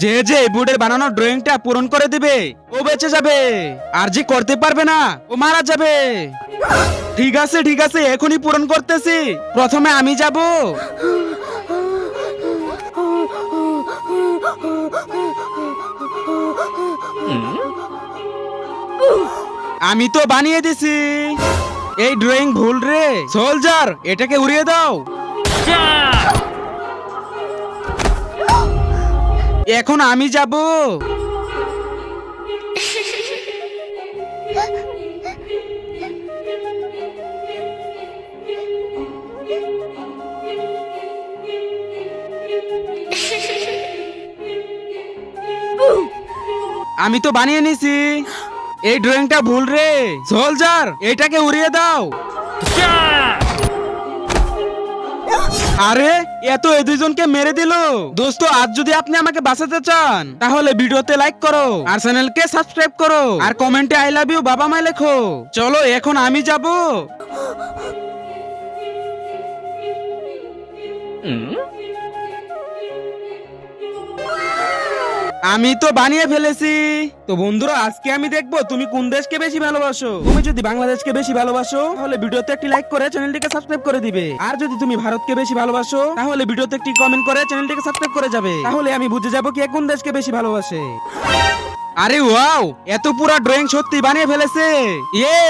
যে যে, এই বোর্ডের বানানো ড্রয়িংটা পূরণ করে দিবে, ও বেঁচে যাবে। আর যে করতে পারবে না, ও মারা যাবে। ঠিক আছে ঠিক আছে, এখনই পূরণ করতেছি। প্রথমে আমি যাব। আমি তো বানিয়ে দিছি। এই ড্রয়িং ভুল রে। সোলজার, এটাকে উড়িয়ে দাও। এখন আমি যাব। আমি তো বানিয়ে নিছি। এই ড্রয়িংটা ভুল রে। সোলজার এটাকে উড়িয়ে দাও। আরে এত এই দুইজনকে মেরে দিল। দোস্ত, আজ যদি আপনি আমাকে বাঁচাতে চান, তাহলে ভিডিওতে লাইক করো, আর চ্যানেলকে সাবস্ক্রাইব করো, আর কমেন্টে আই লাভ ইউ বাবা মা লেখো। চলো, এখন আমি যাব। আমি তো বানিয়ে ফেলেছি। তো বন্ধুরা, আজকে আমি দেখব তুমি কোন দেশকে বেশি ভালোবাসো। তুমি যদি বাংলাদেশকে বেশি ভালোবাসো, তাহলে ভিডিওতে একটি লাইক করে চ্যানেলটিকে সাবস্ক্রাইব করে দিবে। আর যদি তুমি ভারতকে বেশি ভালোবাসো, তাহলে ভিডিওতে একটি কমেন্ট করে চ্যানেলটিকে সাবস্ক্রাইব করে যাবে। তাহলে আমি বুঝে যাব কে কোন দেশকে বেশি ভালোবাসে। আরে ওয়াও, এত পুরা ড্রয়িং সত্যি বানিয়ে ফেলেছে। ইয়ে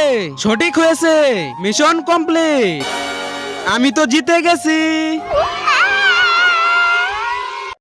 সঠিক হয়েছে। মিশন কমপ্লিট আমি তো জিতে গেছি।